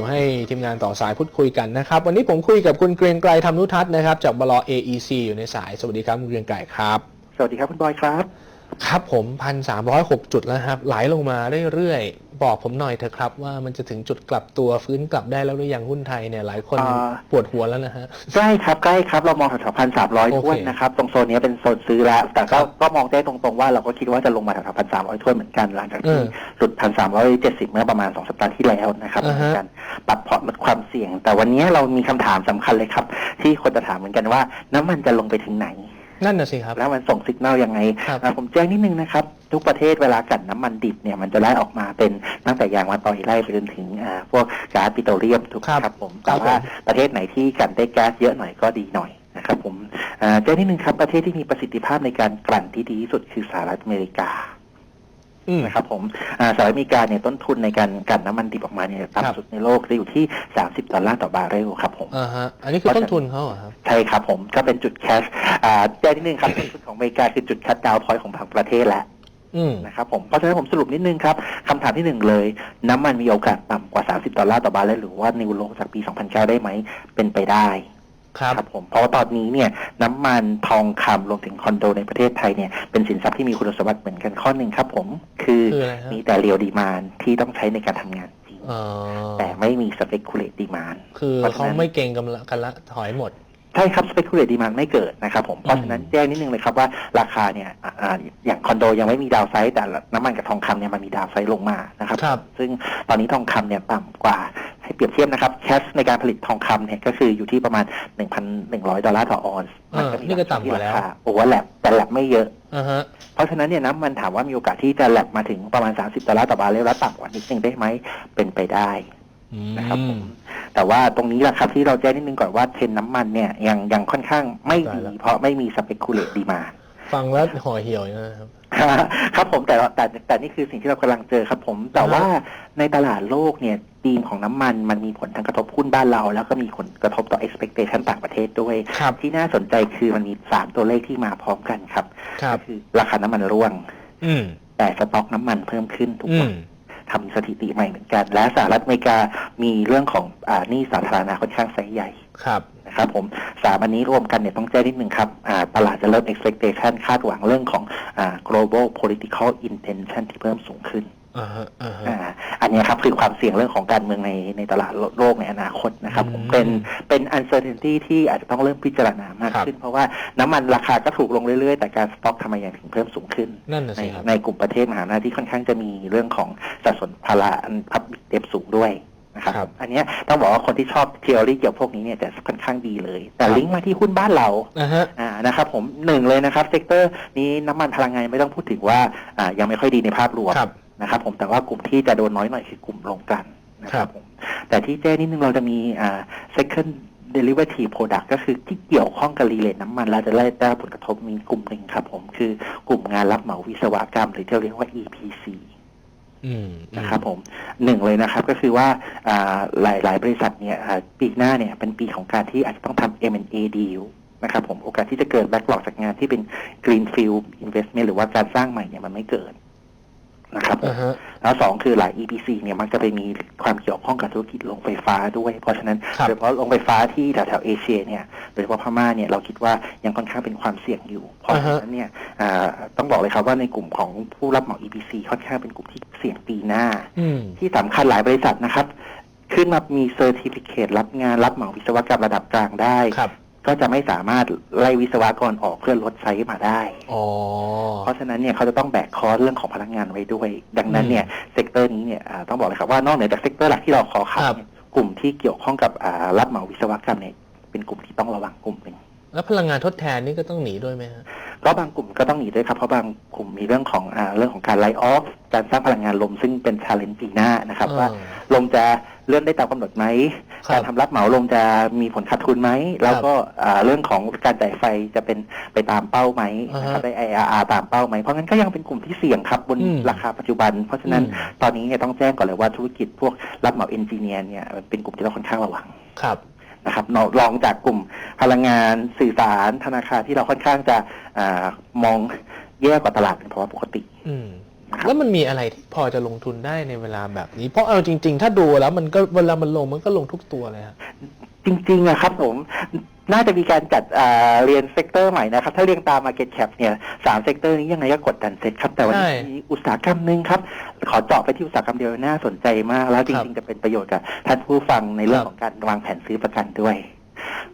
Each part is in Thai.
ดี๋ยวให้ทีมงานต่อสายพูดคุยกันนะครับ วันนี้ผมคุยกับคุณเกรียงไกรธรรมนุทัศน์นะครับจากบลอ AEC อยู่ในสาย สวัสดีครับคุณเกรียงไกรครับ สวัสดีครับคุณบอยครับ ครับผมพันสามร้อยหกจุดแล้วครับ ไหลลงมาเรื่อยๆ บอกผมหน่อยเถอะครับว่ามันจะถึงจุดกลับตัวฟื้นกลับได้แล้วหรือยังหุ้นไทยเนี่ยหลายคนอ่า ปวดหัวแล้วนะฮะ ใกล้ครับใกล้ครับเรามองแถวๆพันสามร้อยโอเคถ้วนนะครับ ตรงโซนนี้เป็นโซนซื้อแล้ว แต่ก็ครับก็มองได้ตรงๆว่าเราก็คิดว่าจะลงมาแถวๆพันสามร้อยถ้วนเหมือนกันหลังจากที่เออหลุดพันสามร้อยเจ็ดสิบเมื่อประมาณสองสัปดาห์ที่แล้วนะครับอ่าฮะในการปรับพอร์ตลดความเสี่ยง แต่วันนี้เรามีคำถามสำคัญเลยครับ ที่คนจะถามเหมือนกันว่าน้ำมันจะลงไปถึงไหน นั่นน่ะสิครับ แล้วมันส่งสัญญาณยังไงครับอ่าผมแจ้งนิดนึงนะครับ ทุกประเทศเวลากลันน้ำมันดิบเนี่ยมันจะไล่ออกมาเป็นตั้งแต่ยางมาตอยไล่ไปจนถึงอ่าพวกก๊าซปิโตรเลียมถูกไหมครับครับผมครัแต่บว่าผมประเทศไหนที่กลันได้แก๊สเยอะหน่อยก็ดีหน่อยนะครับผมอ่าแจ้งนิดนึงครับประเทศที่มีประสิทธิภาพในการกลั่นที่ดีที่สุดคือสหรัฐอเมริกาอืม นะครับผมอ่าสหรัฐอเมริกาเนี่ยต้นทุนในการกลั่นน้ำมันดิบออกมาเนี่ยครับต่ำสุดในโลกจะอยู่ที่ 30 ดอลลาร์ต่อบาร์เรลครับผมอ่าฮะอันนี้คือต้นทุนเขาเหรอครับ ใช่ครับผมก็เป็นจุดแคชอ่าแจ้งนิดนึงครับต้นทุนของอเมริกาคือจุดคัดดาวพอยต์ของบางประเทศแล้วอืมนะครับผมเพราะฉะนั้นผมสรุปนิดนึงครับคำถามที่หนึ่งเลย น้ำมันมีโอกาสต่ำกว่า 30 ดอลลาร์ต่อบาร์เรลหรือว่านิวโลจากปี 2009 ได้ไหมเป็นไปได้ ครับผมเพราะว่าตอนนี้เนี่ยน้ำมันทองคำรวมถึงคอนโดในประเทศไทยเนี่ยเป็นสินทรัพย์ที่มีคุณสมบัติเหมือนกันข้อหนึ่งครับผม คือคืออะไรฮะ มีแต่เรียวดีมานที่ต้องใช้ในการทำงานจริง อ๋อแต่ไม่มีสเปกคูลเลตดีมาน คือเพราะฉะเขานั้นไม่เก่งกันละกันละถอยหมด ใช่ครับ speculate demand ไม่เกิดนะครับผม เพราะฉะนั้นอืมแจ้งนิดนึงเลยครับว่าราคาเนี่ยอ่าอ่าอย่างคอนโดยังไม่มีดาวไซด์แต่น้ำมันกับทองคำเนี่ยมันมีดาวไซด์ลงมานะครับ ครับ ซึ่งตอนนี้ทองคำเนี่ยต่ำกว่า ให้เปรียบเทียบนะครับแคชในการผลิตทองคำเนี่ยก็คืออยู่ที่ประมาณ 1,100 ดอลลาร์ต่อออนซ์เออนี่ก็ต่ำกว่าแล้วโอเวอร์แลปแต่แลปไม่เยอะอ่าฮะเพราะฉะนั้นเนี่ยน้ำมันถามว่ามีโอกาสที่จะแลปมาถึงประมาณ 30 ดอลลาร์ต่อบาร์เรลแล้วต่ำกว่านิดนึงได้ไหมเป็นไปได้อืมนะครับผมแต่ว่าตรงนี้แหละครับที่เราแจ้งนิดนึงก่อนว่าเทรนด์น้ำมันเนี่ยยังยังค่อนข้างไม่ได้ดีแล้วเพราะไม่มีสเปกุเลตดีมาฟังแล้วห่อเหี่ยวนะครับครับผมแต่แต่แต่นี่คือสิ่งที่เรากำลังเจอครับผมแต่ว่าในตลาดโลกเนี่ย ธีมของน้ำมันมันมีผลทางกระทบหุ้นบ้านเรา แล้วก็มีผลกระทบต่อ expectation ต่างประเทศด้วยครับที่น่าสนใจคือมันมีสามตัวเลขที่มาพร้อมกันครับครับก็คือราคาน้ำมันร่วง อืมแต่สต็อกน้ำมันเพิ่มขึ้นทุกอืวัมนทำสถิติใหม่เหมือนกัน และสหรัฐอเมริกามีเรื่องของอ่าหนี้สาธารณะค่อนข้างไซส์ใหญ่ครับนะครับผมสามอันนี้รวมกันเนี่ยต้องแจ้งนิดนึงครับอ่าตลาดจะเริ่ม expectation คาดหวังเรื่องของอ่า global political intention ที่เพิ่มสูงขึ้น อ่าฮะอ่าฮะอ่าอันเนี้ยครับคือความเสี่ยงเรื่องของการเมืองในในตลาดโลกในอนาคตนะครับผมอืมเป็นเป็น uncertainty ที่อาจจะต้องเริ่มพิจารณามากครับขึ้น เพราะว่าน้ำมันราคาก็ถูกลงเรื่อยๆ แต่การสต็อกทำไมยังถึงเพิ่มสูงขึ้นนั่นน่ะในสิครับในกลุ่มประเทศมหาอำนาจที่ค่อนข้างจะมีเรื่องของสัดส่วนภาระอันพับเดบสูงด้วยนะครับครับอันเนี้ยต้องบอกว่าคนที่ชอบเทอรี่เกี่ยวพวกนี้เนี่ยจะค่อนข้างดีเลย แต่ครับลิงก์มาที่หุ้นบ้านเราอ่าฮะอ่านะครับผมหนึ่งเลยนะครับเซกเตอร์นี้น้ำมันพลังงานไม่ต้องพูดถึงว่าอ่ายังไม่ค่อยดีในภาพรวมครับ นะครับผมแต่ว่ากลุ่มที่จะโดนน้อยหน่อยคือกลุ่มลงกลั่นนะคครัรับบผมแต่ที่แจ้นิดนึงเราจะมีอ่า second derivative product ก็คือที่เกี่ยวข้องกับรีเลทน้ำมันแล้วจะได้ได้รับผลกระทบมีกลุ่มหนึ่งครับผมคือกลุ่มงานรับเหมาวิศวกรรม หรือที่เราเรียกว่า EPC อืมนะครับผมหนึ่งเลยนะครับก็คือว่าอ่าหลายหลายบริษัทเนี่ยอ่าปีหน้าเนี่ยเป็นปีของการที่อาจจะต้องทำ M&A deal นะครับผมโอกาสที่จะเกิดแบ็กหลอกจากงานที่เป็น greenfield investment หรือว่าการสร้างใหม่เนี่ยมันไม่เกิด นะครับผมอ่าฮะแล้วสองคือหลาย EPC เนี่ยมักจะไปมีความเกี่ยวข้องกับธุรกิจโรงไฟฟ้าด้วย เพราะฉะนั้นครับโดยเฉพาะโรงไฟฟ้าที่แถวแถวๆเอเชียเนี่ยโดยเฉพาะพม่าเนี่ยเราคิดว่ายังค่อนข้างเป็นความเสี่ยงอยู่ เพราะฉะนั้นเนี่ยอ่าต้องบอกเลยครับว่าในกลุ่มของผู้รับเหมา EPC ค่อนข้างเป็นกลุ่มที่เสี่ยงปีหน้าอืมที่สำคัญหลายบริษัทนะครับขึ้นมามีเซอร์ติฟิเคตรับงานรับเหมาวิศวกรรมระดับกลางได้ครับ ก็จะไม่สามารถไล่วิศวกรออกเพื่อลดไซส์มาได้ อ๋อ เพราะฉะนั้นเนี่ยเขาจะต้องแบกคอสเรื่องของพนักงานไว้ด้วย ดังนั้นเนี่ยเซกเตอร์นี้เนี่ยอ่าต้องบอกเลยครับว่านอกเหนือจากเซกเตอร์หลักที่เราขอขับครับเนี่ยกลุ่มที่เกี่ยวข้องกับอ่ารับเหมาวิศวกรรมเนี่ยเป็นกลุ่มที่ต้องระวังกลุ่มหนึ่งแล้วพลังงานทดแทนนี่ก็ต้องหนีด้วยไหมฮะก็บางกลุ่มก็ต้องหนีด้วยครับ เพราะบางกลุ่มมีเรื่องของอ่าเรื่องของการไล่ออฟการสร้างพลังงานลมซึ่งเป็นชาเลนจ์ปีหน้านะครับอ่าว่าลมจะเลื่อนได้ตามกำหนดไหมครับ การทำรับเหมาลมจะมีผลขาดทุนไหม แล้วก็อ่าเรื่องของการจ่ายไฟจะเป็นไปตามเป้าไหมนะครับอ่าฮะได้ IRR ตามเป้าไหม เพราะงั้นก็ยังเป็นกลุ่มที่เสี่ยงครับบนอืมราคาปัจจุบัน เพราะฉะนั้นอืมตอนนี้เนี่ยต้องแจ้งก่อนเลยว่าธุรกิจพวกรับเหมาเอนจิเนียร์เนี่ยเป็นกลุ่มที่เราค่อนข้างระวังครับนะครับนอกรองจากกลุ่มพลังงานสื่อสารธนาคารที่เราค่อนข้างจะอามองแย่กว่าตลาดเป็นภาวะปกติ อืมนะครับ แล้วมันมีอะไรที่พอจะลงทุนได้ในเวลาแบบนี้ เพราะเอาจริง ๆ ถ้าดูแล้วมันก็เวลามันลงมันก็ลงทุกตัวเลยครับจริงๆอะครับผมน่าจะมีการจัดอ่าเรียนเซกเตอร์ใหม่นะครับ ถ้าเรียงตาม Market Cap เนี่ยสามเซกเตอร์นี้ยังไงก็กดดันเซ็ตครับ แต่วันนี้ใช่มีอุตสาหกรรมหนึ่งครับ ขอเจาะไปที่อุตสาหกรรมเดียวน่าสนใจมาก แล้วจครับริงๆจะเป็นประโยชน์กับท่านผู้ฟังในเรื่อครับงของการวางแผนซื้อประกันด้วย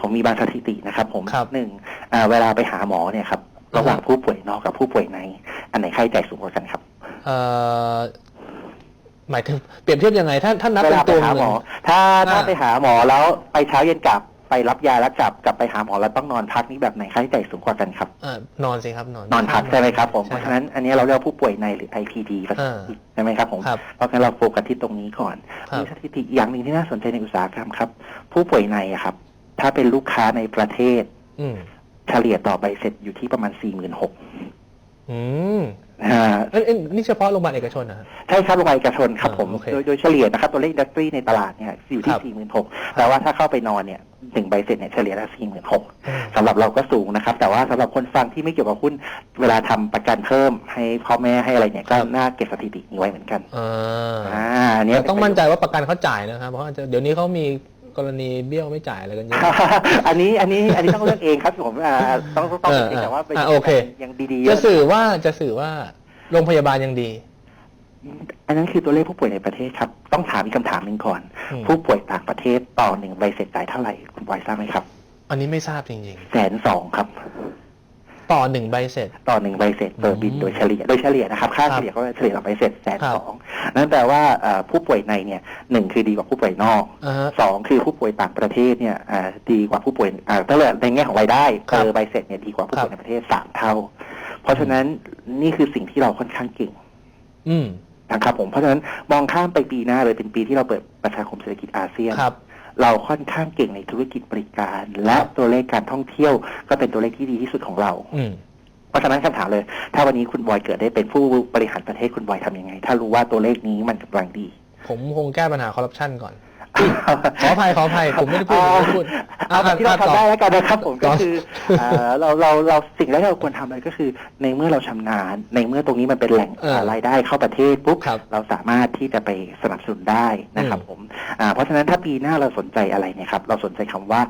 ผมมีบางสถิตินะครับ ผมครับหนึ่งอ่าเวลาไปหาหมอเนี่ยครับ ระหว่างผู้ป่วยนอกกับผู้ป่วยใน อันไหนค่าใช้จ่ายสูงกว่ากันครับเอ่อหมายถึงเปรียบเทียบยังไงถ้าถ้านับเวเป็นลาไปตัวหาเงิหมนอถ้าถ้าอ่า ไปหาหมอแล้วไปเช้าเย็นกลับไปรับยาแล้วกลับกลับไปหาหมอแล้วต้องนอนพักนี่แบบไหนค่าใช้จ่ายสูงกว่ากันครับอ่านอนสิครับนอน นอนพักใช่ไหมครับผมเพใช่ราะฉะนั้นอันนี้เราเรียกว่าผู้ป่วยในหรือ IPD ภาษาอังกฤษใช่ไหมครับผมครับเพราะงั้นเราโฟกัสที่ตรงนี้ก่อนครับมีสถิติอย่างหนึ่งที่น่าสนใจในอุตสาหกรรมครับ ผู้ป่วยในอะครับ ถ้าเป็นลูกค้าในประเทศ อืม เฉลี่ยต่อใบเสร็จอยู่ที่ประมาณ 4 6 0 0 0อืมอ่าเอ้ยเอ้ยนี่เฉพาะโรงพยาบาลเอกชนนะฮะใช่ครับโรงพยาบาลเอกชนครับผม อ่าโอเคโดยโดยเฉลี่ยนะครับตัวเลขอินดัสทรีในตลาดเนี่ยอยู่ที่ครับ4 6 0 0 0แต่ว่าถ้าเข้าไปนอนเนี่ยหนึ่งใบเสร็จเนี่ยเฉลี่ยละ4 6 0 0 0อืมสำหรับเราก็สูงนะครับ แต่ว่าสำหรับคนฟังที่ไม่เกี่ยวกับหุ้นเวลาทำประกันเพิ่มให้พ่อแม่ให้อะไรเนี่ยก็ครับน่าเก็บสถิตินี้ไว้เหมือนกันอ่าอ่าอันเนี้ยแต่ต้องมั่นใจว่าประกันเขาจ่ายนะครับ เพราะว่าจะเดี๋ยวนี้เขามี กรณีเบี้ยวไม่จ่ายอะไรกันเยอะ อันนี้อันนี้อันนี้ต้องเลือกเองครับผมอ่าต้องต้องต้องเออเป็นแต่ว่าเป็นอ่าโอเค ยังดีๆเยจะอะสื่อว่าจะสื่อว่าโรงพยาบาลยังดี อันนั้นคือตัวเลขผู้ป่วยในประเทศครับ ต้องถามอีกคำถามหนึ่งก่อน อืม ผู้ป่วยต่างประเทศต่อหนึ่งใบเสร็จจ่ายเท่าไหร่คุณบอยทราบไหมครับอันนี้ไม่ทราบจริงแสนสองครับๆ ต่อหนึ่งใบเสร็จ ต่อหนึ่งใบเสร็จเปิดบินอืมโดยเฉลี่ยโดยเฉลี่ยนะครับค่าครับเฉลี่ยก็เฉลี่ยต่อใบเสร็จแสนครับสองนั่นแปลว่าเอ่อผู้ป่วยในเนี่ยหนึ่งคือดีกว่าผู้ป่วยนอกอ่าฮะสองคือผู้ป่วยต่างประเทศเนี่ยอ่าดีกว่าผู้ป่วยอ่าถ้าเกิดในแง่ของรายได้ครับเจอใบเสร็จเนี่ยดีกว่าผู้ป่วยครับในประเทศสามเท่า เพราะฉะนั้นนี่คือสิ่งที่เราค่อนข้างเก่ง อืมนะครับผมเพราะฉะนั้นมองข้ามไปปีหน้าเลยเป็นปีที่เราเปิดประชาคมเศรษฐกิจอาเซียนครับ เราค่อนข้างเก่งในธุรกิจบริการ และครับตัวเลขการท่องเที่ยวก็เป็นตัวเลขที่ดีที่สุดของเราอืมเพราะฉะนั้นคำถามเลย ถ้าวันนี้คุณบอยเกิดได้เป็นผู้บริหารประเทศคุณบอยทำยังไง ถ้ารู้ว่าตัวเลขนี้มันกำลังดี ผมคงแก้ปัญหาคอร์รัปชันก่อน ขออภัยขออภัยผมไม่ได้พูดผมไม่ได้พูดเอาแบบที่เราต่อทำได้แล้วกันนะครับผมต่ก็อคือเอ่อเราเราเราสิ่งแรกที่เราควรทำเลยก็คือ ในเมื่อเราชำนาญ ในเมื่อตรงนี้มันเป็นแหล่งเออรายได้เข้าประเทศปุ๊บครับเราสามารถที่จะไปสนับสนุนได้นะครับผมอ่าเพราะฉะนั้นถ้าปีหน้าเราสนใจอะไรเนี่ยครับ เราสนใจคำว่า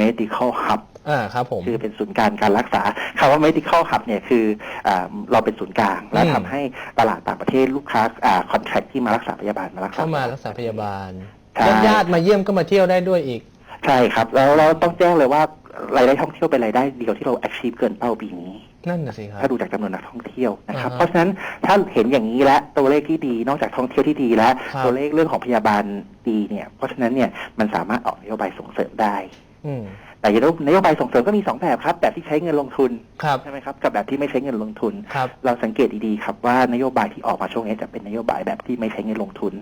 medical hub อ่าครับผมคือเป็นศูนย์กลางการรักษาคำว่า medical hub เนี่ยคืออาเราเป็นศูนย์กลาง และอืมทำให้ตลาดต่างประเทศลูกค้าคอนแทคที่มารักษาพยาบาลมารักษาเข้ามารักษาพยาบาลใช่ ญาติญาติๆมาเยี่ยมก็มาเที่ยวได้ด้วยอีก ใช่ครับ แล้วเราต้องแจ้งเลยว่ารายได้ท่องเที่ยวเป็นรายได้เดียวที่เรา achieve เกินเป้าปีนี้ นั่นน่ะสิครับ ถ้าดูจากจำนวนนักท่องเที่ยวนะครับอ่าฮะเพราะฉะนั้นถ้าเห็นอย่างนี้แล้วตัวเลขที่ดี นอกจากท่องเที่ยวที่ดีแล้วครับตัวเลขเรื่องของพยาบาลดีเนี่ย เพราะฉะนั้นเนี่ยมันสามารถออกนโยบายส่งเสริมได้ อืมแต่นโยบายส่งเสริมก็มีสองแบบครับแบบที่ใช้เงินลงทุนครับใช่ไหมครับกับแบบที่ไม่ใช้เงินลงทุนครับเราสังเกตดีๆครับว่านโยบายที่ออกมาช่วงนี้จะเป็นนโยบายแบบที่ไม่ใช้เงินลงทุน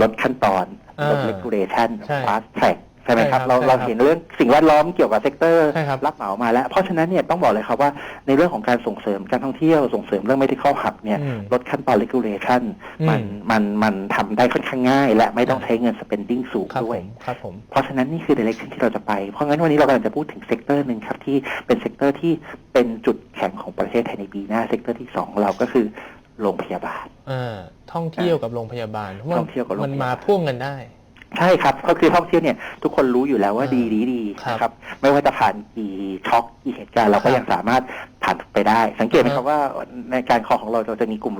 ลดขั้นตอนอ่าลด regulation ใช่ fast track ใช่ไหมครับ ใช่ครับเราใช่ครับเราเห็นเรื่องสิ่งแวดล้อมเกี่ยวกับเซกเตอร์ใช่ครับรับเหมามาแล้ว เพราะฉะนั้นเนี่ยต้องบอกเลยครับว่าในเรื่องของการส่งเสริมการท่องเที่ยวส่งเสริมเรื่อง medical hub เนี่ยอืมลดขั้นตอน regulation อืมมันมันมันทำได้ค่อนข้างง่าย และไม่ต้องใช้เงิน spending สูงครับด้ผวย มครับผม เพราะฉะนั้นนี่คือ direction ที่เราจะไป เพราะงั้นวันนี้เรากำลังจะพูดถึงเซกเตอร์หนึ่งครับที่เป็นเซกเตอร์ที่เป็นจุดแข็งของประเทศไทยในปีหน้าเซกเตอร์ที่สองของเราก็คือโรงพยาบาล อ่าท่องเที่ยวกับโรงพยาบาลพราะท่องเที่ยวกับโรงพยาบาลมันมาพ่วงกันได้ ใช่ครับ ก็คือท่องเที่ยวเนี่ยทุกคนรู้อยู่แล้วว่าอ่าดีดีดีครับนะครับ ไม่ว่าจะผ่านกี่ช็อกกี่เหตุการณ์เราก็ครับยังสามารถผ่านไปได้ สังเกตไหมคครัรับบว่าในการคอของเราเราจะมีกลุ่ม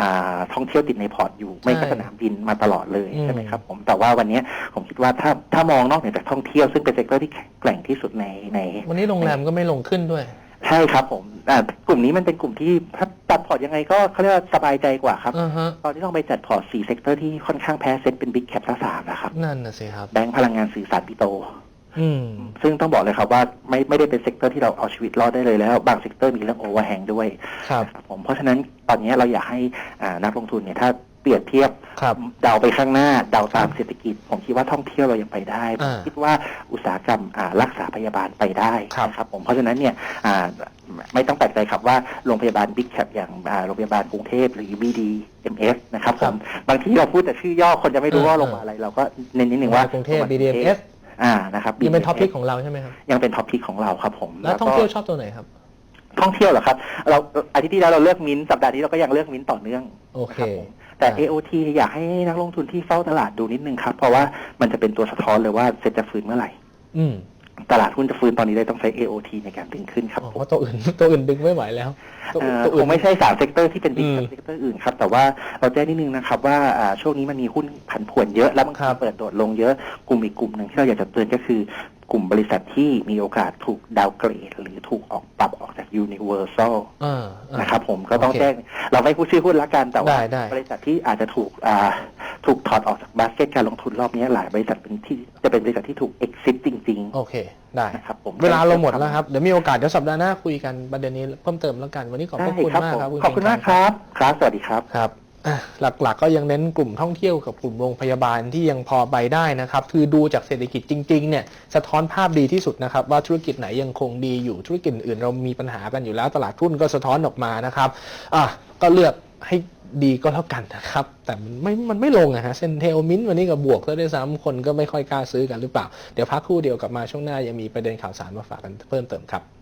อ่าท่องเที่ยวติดในพอร์ตอยู่ ไม่ก็ใช่สนามบินมาตลอดเลยอืมใช่ไหมครับผมแต่ว่าวันนี้ผมคิดว่าถ้าถ้ามองนอกเหนือจากท่องเที่ยวซึ่งเป็นเซกเตอร์ที่แข็งแกร่งที่สุดในใน วันนี้โรงแรมก็ไม่ลงขึ้นด้วย ใช่ครับผมอ่ากลุ่มนี้มันเป็นกลุ่มที่ถ้าตัดพอร์ตยังไงก็เขาเรียกว่าสบายใจกว่าครับ อ่าฮะ ตอนที่ต้องไปจัดพอร์ตสี่เซกเตอร์ที่ค่อนข้างแพ้เซ็ตเป็นบิ๊กแคปซะสามนะครับนั่นน่ะสิครับ แบงก์พลังงานสื่อสารปิโตอืม ซึ่งต้องบอกเลยครับว่าไม่ไม่ได้เป็นเซกเตอร์ที่เราเอาชีวิตรอดได้เลยแล้ว บางเซกเตอร์มีเรื่องโอเวอร์แฮงด้วยครับ ครับผมเพราะฉะนั้นตอนนี้เราอยากให้อ่านักลงทุนเนี่ยถ้า เปรียบเทียบครับ เดาไปข้างหน้าเดาตามเศรษฐกิจ ผมคิดว่าท่องเที่ยวเรายังไปได้ผมอ่าคิดว่าอุตสาหกรรมอ่ารักษาพยาบาลไปได้ครับ นะครับผมเพราะฉะนั้นเนี่ยอ่าไม่ต้องแปลกใจครับว่าโรงพยาบาลบิ๊กแคปอย่างอ่าโรงพยาบาลกรุงเทพหรือ BDMS นะครับผมบางทีเราพูดแต่ชื่อย่อคนจะไม่รู้ว่าโรงพยาบาลอะไรเราก็เน้นนิดนึงว่า กรุงเทพ BDMS อ่านะครับ ยังเป็นท็อปพิก BDMS ของเราใช่ไหมครับ ยังเป็นท็อปพิกของเราครับผมแล้วท่องเที่ยวชอบตัวไหนครับ ท่องเที่ยวเหรอครับ เราอาทิตย์ที่แล้วเราเลือกมิ้นท์สัปดาห์นี้เราก็ยังเลือกมิ้นท์ต่อเนื่องโอเคนะครับผมแต่อ่า AOT อยากให้นักลงทุนที่เฝ้าตลาดดูนิดนึงครับ เพราะว่ามันจะเป็นตัวสะท้อนเลยว่าเซ็ตจะฟื้นเมื่อไหร่ อืมตลาดหุ้นจะฟื้นตอนนี้เลยต้องใช้ AOT ในการดึงขึ้นครับอ๋อผมเพราะตัวอื่นตัวอื่นดึงไม่ไหวแล้วตัวเอ่อตัวคอื่นงไม่ใช่สามเซกเตอร์ที่เป็นบิ๊กอืมเซกเตอร์อื่นครับ แต่ว่าเราแจ้งนิดนึงนะครับ ว่าอ่าช่วงนี้มันมีหุ้นผันผวนเยอะแล้วบางครัทีบเปิดโดดลงเยอะกลุ่มอีกกลุ่มหนึ่งที่เราอยากจะเตือนก็คือ กลุ่มบริษัทที่มีโอกาสถูกดาวเกรด หรือถูกออกปรับออกจาก Universal อ่าอ่านะครับผมก็ต้องโอเคแจ้งเราไม่พูดชื่อหุ้นละกันแต่ว่าได้ได้บริษัทที่อาจจะถูกอ่าถูกถอดออกจากบาสเกตการลงทุนรอบนี้หลายบริษัทเป็นที่จะเป็นบริษัทที่ถูก exit จริงโอเค ได้ๆนะครับผมเวลาเราหมดแล้วครับ เดี๋ยวมีโอกาสเดี๋ยวสัปดาห์หน้าคุยกันประเด็นนี้เพิ่มเติมแล้วกันวันนี้ขอบพได้ระคุณครับมากผมครับขอบคุณมากครับ ครับ สวัสดีครับครับอะ หลักๆก็ยังเน้นกลุ่มท่องเที่ยวกับกลุ่มโรงพยาบาลที่ยังพอไปได้นะครับ คือดูจากเศรษฐกิจจริงๆเนี่ยสะท้อนภาพดีที่สุดนะครับ ว่าธุรกิจไหนยังคงดีอยู่ธุรกิจอื่นเรามีปัญหากันอยู่แล้ว ตลาดหุ้นก็สะท้อนออกมานะครับอะก็เลือกให้ดีก็แล้วกันนะครับ แต่มันไม่ มันไม่ลงอะฮะเซนเทลมินวันนี้กับบวกซะด้วยซ้ำคนก็ไม่ค่อยกล้าซื้อกันหรือเปล่า เดี๋ยวพักครู่เดียวกลับมาช่วงหน้ายังมีประเด็นข่าวสารมาฝากกันเพิ่มเติมครับ